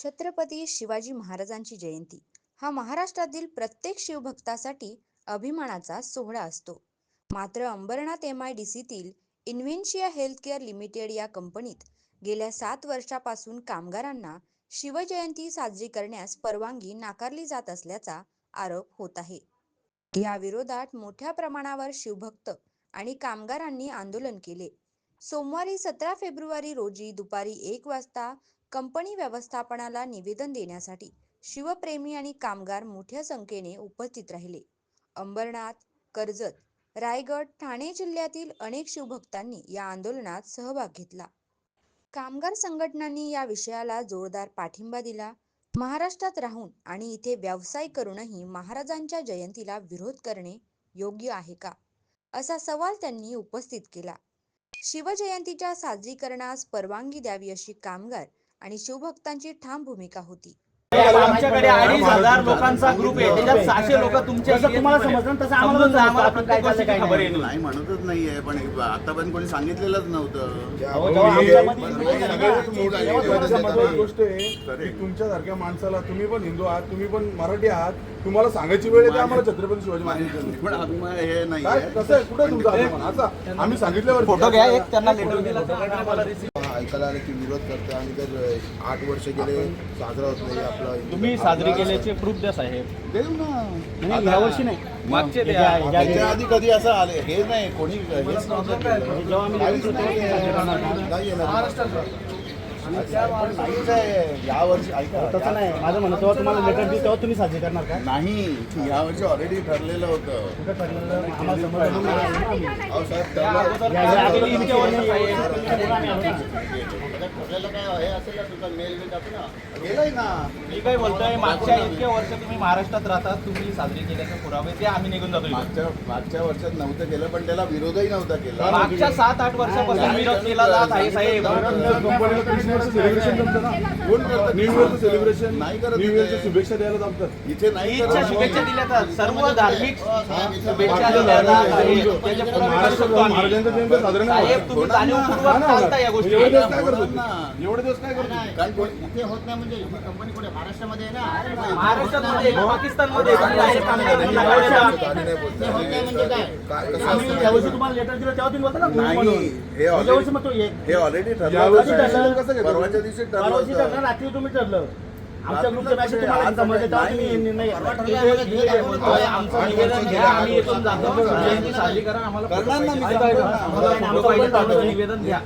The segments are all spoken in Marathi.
छत्रपती शिवाजी महाराजांची जयंती. हा महाराष्ट्रातील प्रत्येक शिवभक्तासाठी अभिमानाचा सोहळा असतो. मात्र अंबरनाथ एम आय डी सीतील इन्व्हेन्शिया हेल्थकेअर लिमिटेड या कंपनीत गेल्या सात वर्षापासून कामगारांना शिवजयंती साजरी करण्यास परवानगी नाकारली जात असल्याचा आरोप होत आहे. या विरोधात मोठ्या प्रमाणावर शिवभक्त आणि कामगारांनी आंदोलन केले. सोमवारी सतरा फेब्रुवारी रोजी दुपारी एक वाजता कंपनी व्यवस्थापनाला निवेदन देण्यासाठी शिवप्रेमी आणि कामगार मोठ्या संख्येने उपस्थित राहिले. अंबरनाथ कर्जत रायगड ठाणे जिल्ह्यातील अनेक शिवभक्तांनी या आंदोलनात सहभाग घेतला. कामगार संघटनांनी या विषयाला जोरदार पाठिंबा दिला. महाराष्ट्रात राहून आणि इथे व्यवसाय करूनही महाराजांच्या जयंतीला विरोध करणे योग्य आहे का? असा सवाल त्यांनी उपस्थित केला. शिवजयंतीच्या साजरीकरणास परवानगी द्यावी अशी कामगार आणि शिवभक्तांची ठाम भूमिका होती. आमच्याकडे अडीच हजार लोकांचा ग्रुप आहे. त्याच्यात सहाशे लोक तुमच्या तुम्हाला समजलं तसं आम्हाला नाही. नाही म्हणतच नाहीये पण आतापर्यंत कोणी सांगितलेलंच नव्हतं. समजलं. गोष्ट आहे की तुमच्यासारख्या माणसाला तुम्ही पण हिंदू आहात तुम्ही पण मराठी आहात तुम्हाला सांगायची वेळ येते आम्हाला छत्रपती शिवाजी महाराजांची पण हे नाहीये कसं आहे? कुठे तुमचा आम्ही सांगितल्यावर फोटो घ्या एक त्यांना ऐकायला आलं की विरोध करते आणि जर आठ वर्ष गेले साजरा होत नाही आपला तुम्ही. साजरी केल्याचे प्रूफ द्या साहेब. देऊ ना. नाही, यावर्षी नाही. मागचे त्याच्या आधी कधी असं आले? हे नाही कोणी हेच नव्हतं. नाही. येणार. या वर्षी ऐका तसं नाही माझं म्हणणं तेव्हा तुम्हाला लेटर दिली तेव्हा तुम्ही साजरी करणार का नाही या वर्षी ऑलरेडी ठरलेलं होतं कुठं ठरलेलं आम्हाला समजलं म्हणून आलो ना आम्ही. अहो, साहेब, ठरलं- या- या अगोदर इतके वर्ष ना गेलाय ना मी काय बोलतोय मागच्या इतक्या वर्ष तुम्ही महाराष्ट्रात राहतात तुम्ही साजरी केल्याचे पुरावे ते आम्ही निघून जातो इथून. मागच्या मागच्या वर्षात नव्हतं केलं पण त्याला विरोधही नव्हता केला मागच्या सात आठ वर्षापासून विरोध केला जात आहे साहेब कंपनीला सेलिब्रेशन नाही करत शुभेच्छा द्यायला जमतात इथे नाही ईदच्या. शुभेच्छा दिल्या जातात सर्व धार्मिक शुभेच्छा महाराष्ट्रात दिल्या जात आहेत. त्याच्या पुरावे करू महाराष्ट्रात शकतो आम्ही. महाराजांचा जयंती साजरा नाही साहेब होत. तुम्ही होणार ना. जाणीवपूर्वक हा ना. चालता या गोष्टी एवढे दिवस काय करत होणार होते ना. एवढे दिवस काय करत होते कारण कोण- इथे होत नाही म्हणजे ही कंपनी कुठे महाराष्ट्रामध्ये आहे ना पाकिस्तानमध्ये होत नाही म्हणजे काय? काय कसं आम्ही असतं यावर्षी तुम्हाला लेटर दिलं तेव्हा तुम्ही बोलता ना ग्रुप नाही म्हणून. हे ऑलरेडी मग तो एक हे ऑलरेडी ठरलं यावर्षी होतं. कसं घेतो? परवाच्या दिवशी ठरलं परवाची होतं. ठरलं रात्री तुम्ही ठरलं आमच्या ग्रुपच्या मॅसेज तुम्हाला समजले तेव्हा. तुम्ही निर्णय घेतला. ठीक आहे, बोलतोय. आमचं निवेदन घ्या आम्ही इथून जातो. जयंती साजरी करा आम्हाला फोटो करणार ना मी पाहिजे. करणार ना. आम्हाला फोटो पाहिजे तर आमचं निवेदन घ्या.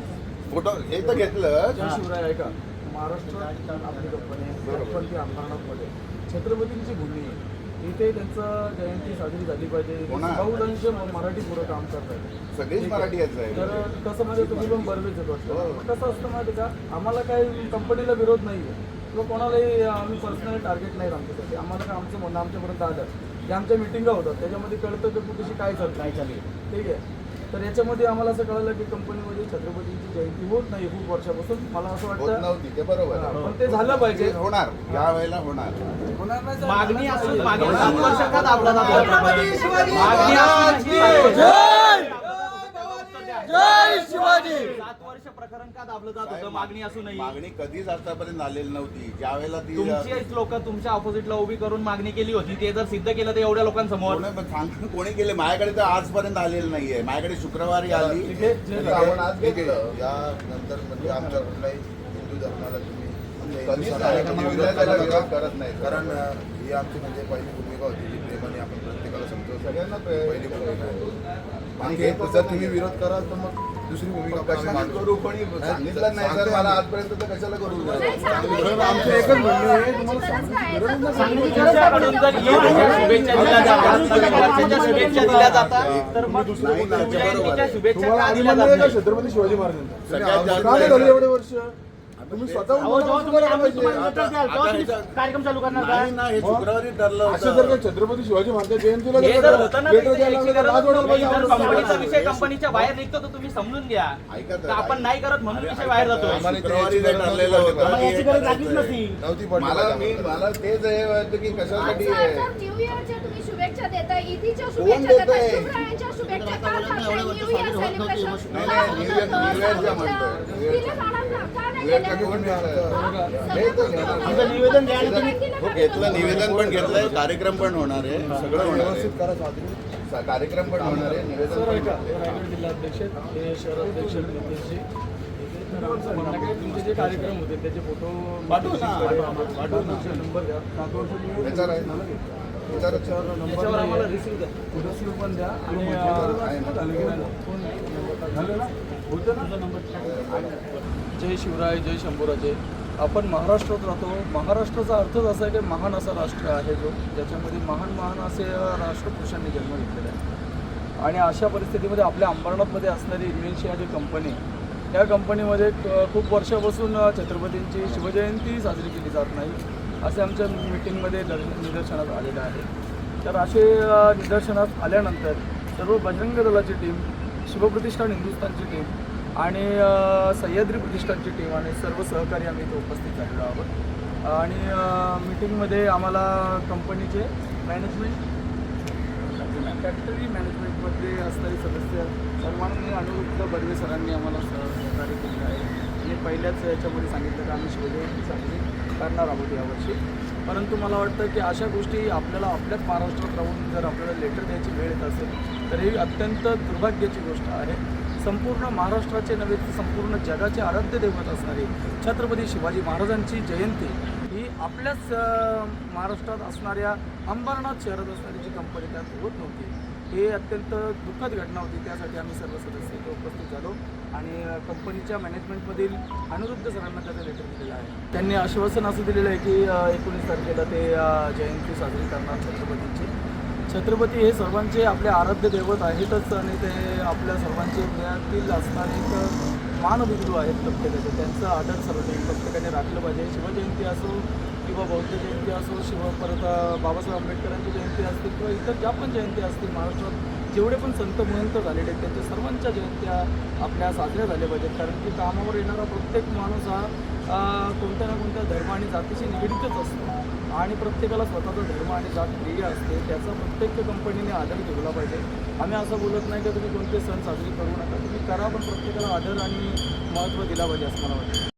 फोटो हे तर घेतलं. शिवराय ऐका. महाराष्ट्रात आपली कंपनी अंबरनाथमध्ये छत्रपतींची भूमी आहे. इथे त्यांचं जयंती साजरी झाली पाहिजे. होणार. बहुतांश मराठी पुरं काम करतात सगळीच मराठी तर कसं म्हणजे तुम्ही पण बरवेच येत हो. वाटतं कसं असतं माहिती का? आम्हाला काही कंपनीला विरोध नाही आहे किंवा कोणालाही आम्ही पर्सनली टार्गेट नाही आमच्यासाठी आम्हाला काय आमचं म्हणणं आमच्यापर्यंत आलं. की आमच्या मिटिंगा होतात. त्याच्यामध्ये कळतं की कुठेशी काय चालतं काय चालू ठीक आहे. तर याच्यामध्ये आम्हाला असं कळलं की कंपनीमध्ये छत्रपतींची जयंती होत नाही खूप वर्षापासून. मला असं होत वाटतं नव्हती ते बरोबर आहे. पण ते झालं पाहिजे. ते होणार या वेळेला होणार. मागणी असून मागे सात वर्ष का दाबला जातो मागणी असून सात वर्ष प्रकरण का दाबलं जात होतं मागणी असूनही मागणी कधीच आतापर्यंत आलेली नव्हती ज्या वेळेला ती तुमचीच लोक तुमच्या ऑपोजिटला उभी करून मागणी केली होती ते जर सिद्ध केलं तर एवढ्या लोकांसमोर कोणी पण सांग- कोणी केले माझ्याकडे तर आजपर्यंत आलेलं नाहीये माझ्याकडे शुक्रवारी आली म्हणजे आपण आज घेतलं आहे. या नंतर म्हणजे आमच्या कुठल्याही हिंदू धर्माला तुम्ही आमच्या कधीच हिंदू विरोध. विरोध करत नाही. कारण अं, ही आमची म्हणजे पहिली भूमिका होती जी प्रेमाने आपण प्रत्येकाला समजवतो सगळ्यांना पहिली भूमिका आहे. आणि हे जर नाही. तुम्ही विरोध कराल तर मग दुसरी भूमिका पण. करू? कोणी सांगितलं नाही मला आजपर्यंत तर कशाला करू? आमचं एकच म्हणणं आहे तुम्हाला? छत्रपती शिवाजी महाराजांचा एवढे वर्ष? तुम्ही अहो, स्वतःहून जेव्हा तुम्ही आम्ही. तुम्हाला लेटर द्याल तेव्हा आता तुम्ही ह्याच्या- कार्यक्रम चालू करणार का नाही ना हे शुक्रवारी ठरलं असं जर होतं छत्रपती शिवाजी महाराज जयंतीला हे जर होतं ना लेटर तर द्यायला याची लागलं तर गरज लाज वाटायला नाही. पाहिजे जर आम्हाला. कंपनीचा विषय कंपनीच्या बाहेर निघतो तर तुम्ही समजून घ्या ऐका तर, तर आपण नाही करत म्हणून विषय बाहेर तर, आम्हाला इथे शुक्रवारी याची ते गरज ठरलेलं नव्हती होतं आम्हाला की याची गरज लागलीच करायचंय. नसती नव्हती पडली मला मी. मला तेच हे वाटतं की कशासाठी आहे न्यू इयरच्या तुम्ही शुभेच्छा देताय ईदीच्या कोण शुभेच्छा देताय देतंय? शिवरायांच्या शुभेच्छा का एवढे देताय वर्ष न्यू साजरी इयर होत नव्हती, सेलिब्रेशन नाही, नाही, न्यू इयर- न्यू इयरच्या म्हणतोय. न्यू इयरच्या. आमचं निवेदन द्या आणि तुम्ही हो घेतलं निवेदन पण घेतलंय कार्यक्रम पण होणार आहे सगळं होणार आहे व्यवस्थित करा स्वाधीन कार्यक्रम पण होणार आहे निवेदन सर पण ऐका घेतलंय. रायगड जिल्हाध्यक्ष हे शहराध्यक्ष नितेशजी तर आमचं म्हणणं काय तुमचे जे कार्यक्रम होते त्याचे फोटो पाठवू ना. पाठवू ना नंबर द्या विचार आहे ना? विचार आहे. त्याच्यावर आम्हाला रिसिव्ह द्या रिसिव्ह पण द्या आणि आहे ना? जय शिवराय जय शंभूराजे. आपण महाराष्ट्रात राहतो. महाराष्ट्राचा अर्थच असा आहे की महान असा राष्ट्र आहे जो ज्याच्यामध्ये महान महान असे राष्ट्रपुरुषांनी जन्म घेतलेला आहे. आणि अशा परिस्थितीमध्ये आपल्या अंबरनाथमध्ये असणारी इन्व्हेन्शिया जी कंपनी त्या कंपनीमध्ये खूप वर्षापासून छत्रपतींची शिवजयंती साजरी केली जात नाही असे आमच्या मिटिंगमध्ये दर्श निदर्शनात आलेलं आहे. तर असे निदर्शनात आल्यानंतर सर्व बजरंग दलाची टीम शिवप्रतिष्ठान हिंदुस्थानची टीम आणि सह्याद्री प्रतिष्ठानची टीम आणि सर्व सहकारी आम्ही इथे उपस्थित झालेलो आहोत. आणि मिटिंगमध्ये आम्हाला कंपनीचे मॅनेजमेंट फॅक्टरी मॅनेजमेंटमध्ये असणारे सदस्य सर्वांनी अनुरुद्ध बर्वे सरांनी आम्हाला सहकार्य केलेलं आहे. आणि पहिल्याच याच्यामध्ये सांगितलं की आम्ही शोधून साजरी करणार आहोत यावर्षी. परंतु मला वाटतं की अशा गोष्टी आपल्याला आपल्याच महाराष्ट्रात राहून जर आपल्याला लेटर द्यायची वेळ येत असेल तर ही अत्यंत दुर्भाग्याची गोष्ट आहे. संपूर्ण महाराष्ट्राचे नव्हे तर संपूर्ण जगाचे आराध्य दैवत असणारे छत्रपती शिवाजी महाराजांची जयंती ही आपल्याच महाराष्ट्रात असणाऱ्या अंबरनाथ शहरात असणारी जी कंपनी त्यात होत नव्हती. हे अत्यंत दुःखद घटना होती. त्यासाठी आम्ही सर्व सदस्य इथे उपस्थित झालो आणि कंपनीच्या मॅनेजमेंटमधील अनिरुद्ध सरांना त्याचं लेटर दिलेलं आहे. त्यांनी आश्वासन असं दिलेलं आहे की एकोणीस तारखेला ते जयंती साजरी करणार छत्रपतींची. छत्रपती हे सर्वांचे आपले आराध्य दैवत आहेतच आणि ते आपल्या सर्वांचे हृदयातील असणारे एक मानबिंदू आहेत प्रत्येकाचे. त्यांचं आदर सर्वांनी प्रत्येकाने राखलं पाहिजे. शिवजयंती असो किंवा बौद्ध जयंती असो शिव परत बाबासाहेब आंबेडकरांची जयंती असतील किंवा इतर ज्या पण जयंती असतील महाराष्ट्रात जेवढे पण संत महंत झालेले आहेत त्यांच्या सर्वांच्या जयंत्या आपल्या साजऱ्या झाल्या पाहिजेत. कारण की कामावर येणारा प्रत्येक माणूस हा कोणत्या ना कोणत्या धर्म आणि जातीशी निगडीतच असतो. आणि प्रत्येकाला स्वतःचा धर्म आणि जात प्रिय असते त्याचा प्रत्येक कंपनीने आदर ठेवला पाहिजे. आम्ही असं बोलत नाही की तुम्ही कोणते सण साजरे करू नका तुम्ही करा पण प्रत्येकाला आदर आणि महत्त्व दिला पाहिजे असं मला वाटतं.